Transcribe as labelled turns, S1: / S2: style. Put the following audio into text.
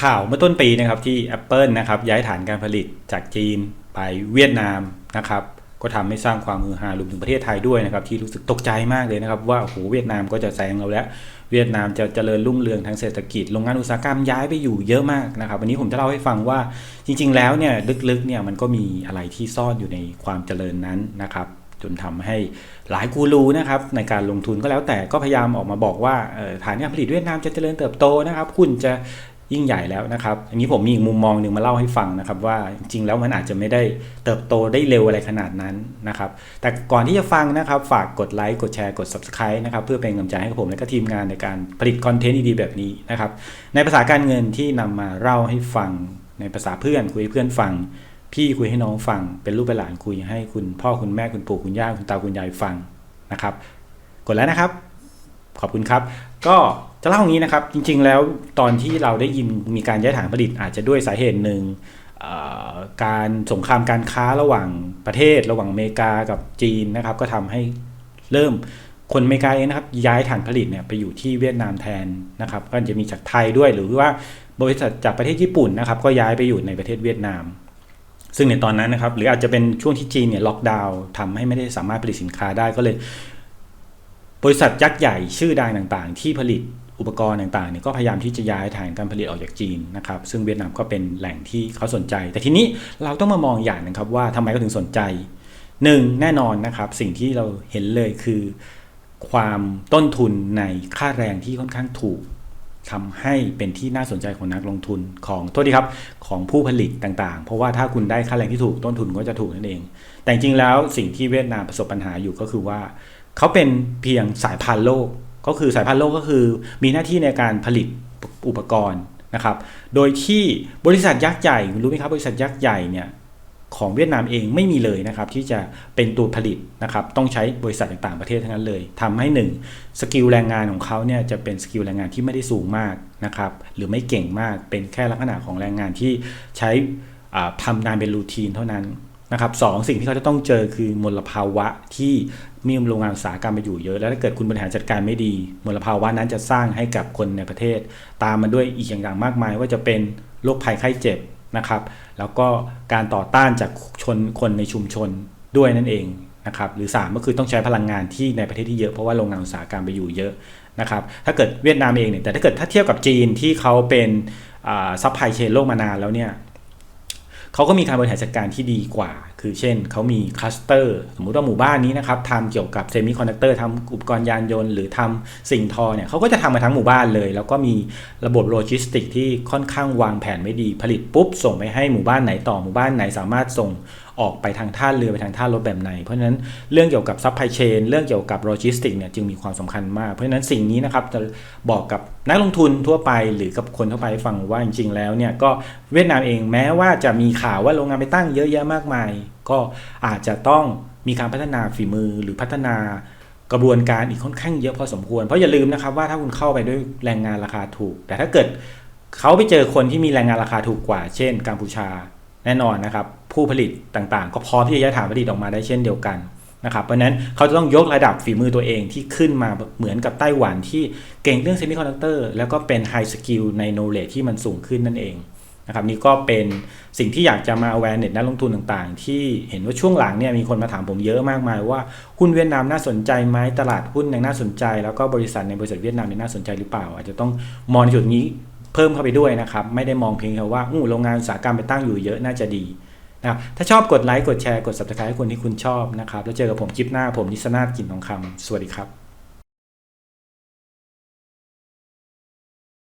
S1: ข่าวเมื่อต้นปีนะครับที่ Apple นะครับย้ายฐานการผลิตจากจีนไปเวียดนามนะครับก็ทำให้สร้างความมือฮารวมถึงประเทศไทยด้วยนะครับที่รู้สึกตกใจมากเลยนะครับ ว่าโอ้โหเวียดนามก็จะแซงเราแล้ว เวียดนามจะเจริญรุ่งเรืองทางเศรษฐกิจโรงงานอุตสาหกรรมย้ายไปอยู่เยอะมากนะครับ วันนี้ผมจะเล่าให้ฟังว่าจริง ๆ แล้วเนี่ยลึกๆเนี่ยมันก็มีอะไรที่ซ่อนอยู่ในความเจริญนั้นนะครับจนทำให้หลายกูรูนะครับในการลงทุนก็แล้วแต่ก็พยายามออกมาบอกว่าฐานการผลิตเวียดนามจะเจริญเติบโตนะครับหุ้นจะ ยิ่งใหญ่แล้วนะครับ อันนี้ผมมีอีกมุมมองหนึ่งมาเล่าให้ฟังนะครับ ว่าจริงแล้วมันอาจจะไม่ได้เติบโตได้เร็วอะไรขนาดนั้นนะครับ แต่ก่อนที่จะฟังนะครับ ฝากกดไลค์กดแชร์กด subscribe นะครับเพื่อเป็นกำลังใจให้กับผมและก็ทีมงานในการผลิตคอนเทนต์ดีๆแบบนี้นะครับ ในภาษาการเงินที่นำมาเล่าให้ฟัง ในภาษาเพื่อนคุยให้เพื่อนฟัง พี่คุยให้น้องฟัง เป็นลูกเป็นหลานคุยให้คุณพ่อคุณแม่คุณปู่คุณย่าคุณตาคุณยายฟังนะครับ กดแล้วนะครับ ขอบคุณครับ ก็ จะเล่าอย่างนี้นะครับ จริง ๆ แล้วตอนที่เราได้ยินมีการย้ายฐานผลิตอาจจะด้วยสาเหตุหนึ่งการสงครามการค้าระหว่างประเทศ ระหว่างอเมริกากับจีนนะครับ ก็ทำให้เริ่มคนอเมริกาเองนะครับย้ายฐานผลิตเนี่ยไปอยู่ที่เวียดนามแทนนะครับก็จะมีจากไทยด้วยหรือว่าบริษัทจากประเทศญี่ปุ่นนะครับ ก็ย้ายไปอยู่ในประเทศเวียดนาม ซึ่งในตอนนั้นนะครับ หรืออาจจะเป็นช่วงที่จีนเนี่ยล็อกดาวน์ทำให้ไม่ได้สามารถผลิตสินค้าได้ก็เลย บริษัทยักษ์ใหญ่ชื่อดังต่างๆ ที่ผลิต อุปกรณ์ต่างๆเนี่ยก็พยายามที่จะย้ายฐานการผลิตออกจากจีนนะครับซึ่งเวียดนามก็เป็นแหล่งที่เขาสนใจ แต่ทีนี้เราต้องมามองอย่างหนะครับว่าทำไมเขาถึงสนใจหนึ่งแน่นอนนะครับสิ่งที่เราเห็นเลยคือ ความต้นทุนในค่าแรงที่ค่อนข้างถูกทำให้เป็นที่น่าสนใจของนักลงทุนของโทษทีครับของผู้ผลิตต่างๆ เพราะว่าถ้าคุณได้ค่าแรงที่ถูกต้นทุนก็จะถูกนั่นเอง แต่จริงๆแล้วสิ่งที่เวียดนามประสบปัญหาอยู่ก็คือว่า เขาเป็นเพียงสายพันธุ์โลก ก็คือสายพันธุ์โลกก็คือมีหน้าที่ในการผลิตอุปกรณ์นะครับ โดยที่บริษัทยักษ์ใหญ่รู้ไหมครับบริษัทยักษ์ใหญ่เนี่ยของเวียดนามเองไม่มีเลยนะครับที่จะเป็นตัวผลิตนะครับต้องใช้บริษัทต่างประเทศทั้งนั้นเลยทำให้หนึ่งสกิลแรงงานของเขาเนี่ยจะเป็นสกิลแรงงานที่ไม่ได้สูงมากนะครับหรือไม่เก่งมากเป็นแค่ลักษณะของแรงงานที่ใช้อ่าทำงานเป็นรูทีนเท่านั้น นะครับสองสิ่งที่เขาจะต้องเจอคือมลภาวะที่มีโรงงานอุตสาหกรรมไปอยู่เยอะ แล้วถ้าเกิดคุณบริหารจัดการไม่ดี มลภาวะนั้นจะสร้างให้กับคนในประเทศ ตามมาด้วยอีกอย่างๆมากมาย ว่าจะเป็นโรคภัยไข้เจ็บนะครับแล้วก็การต่อต้านจากชนคนในชุมชนด้วยนั่นเองนะครับหรือ 3 ก็คือต้องใช้พลังงานที่ในประเทศที่เยอะเพราะว่าโรงงานอุตสาหกรรมไปอยู่เยอะนะครับถ้าเกิดเวียดนามเองเนี่ยแต่ถ้าเกิดถ้าเทียบกับจีนที่เขาเป็นซัพพลายเชนโลกมานานแล้วเนี่ย เขาก็มีการบริหารจัดการที่ดีกว่า คือเช่นเขามีคลัสเตอร์สมมุติว่าหมู่บ้านนี้นะครับทำเกี่ยวกับเซมิคอนดักเตอร์ทำอุปกรณ์ยานยนต์หรือทำสิ่งทอเนี่ยเขาก็จะทำมาทั้งหมู่บ้านเลย แล้วก็มีระบบโลจิสติกที่ค่อนข้างวางแผนไม่ดีผลิตปุ๊บ ส่งไปให้หมู่บ้านไหนต่อหมู่บ้านไหนสามารถส่งออกไปทางท่าเรือไปทางท่ารถแบบไหน เพราะฉะนั้นเรื่องเกี่ยวกับซัพพลายเชนเรื่องเกี่ยวกับโลจิสติกเนี่ยจึงมีความสำคัญมาก เพราะฉะนั้นสิ่งนี้นะครับจะบอกกับนักลงทุนทั่วไปหรือกับคนทั่วไปฟังว่าจริงๆแล้วเนี่ยก็เวียดนามเองแม้ว่าจะมีข่าวว่าโรงงานไปตั้งเยอะแยะมากมายก็อาจจะต้องมีการพัฒนาฝีมือหรือพัฒนากระบวนการอีกค่อนข้างเยอะพอสมควร เพราะอย่าลืมนะครับว่าถ้าคุณเข้าไปด้วยแรงงานราคาถูก แต่ถ้าเกิดเขาไปเจอคนที่มีแรงงานราคาถูกกว่า เช่น กัมพูชาแน่นอนนะครับ ผู้ผลิตต่างๆ ก็พร้อมที่จะย้ายฐานผลิตออกมาได้เช่นเดียวกันนะครับเพราะนั้นเขาจะต้องยกระดับฝีมือตัวเองที่ขึ้นมาเหมือนกับไต้หวันที่เก่งเรื่องเซมิคอนดักเตอร์แล้วก็เป็นไฮสกิลในโนเล e ที่มันสูงขึ้นนั่นเอง นะครับนี่ก็เป็นสิ่งที่อยากจะมา awareness นักลงทุนต่างๆ ที่เห็นว่าช่วงหลังเนี่ยมีคนมาถามผมเยอะมากมายว่าหุ้นเวียดนามน่าสนใจไหมตลาดหุ้นยังน่าสนใจ แล้วก็บริษัทในบริษัทเวียดนามเนี่ยน่าสนใจหรือเปล่า อาจจะต้องมองในจุดนี้เพิ่มเข้าไปด้วยนะครับไม่ได้มองเพียงแค่ว่าอู้โรงงานอุตสาหกรรมไปตั้งอยู่เยอะน่าจะดีนะครับถ้าชอบกดไลค์กดแชร์กด subscribe ให้คนที่คุณชอบนะครับแล้วเจอกับผมคลิปหน้าผมนิสนาถกินทองคำสวัสดีครับ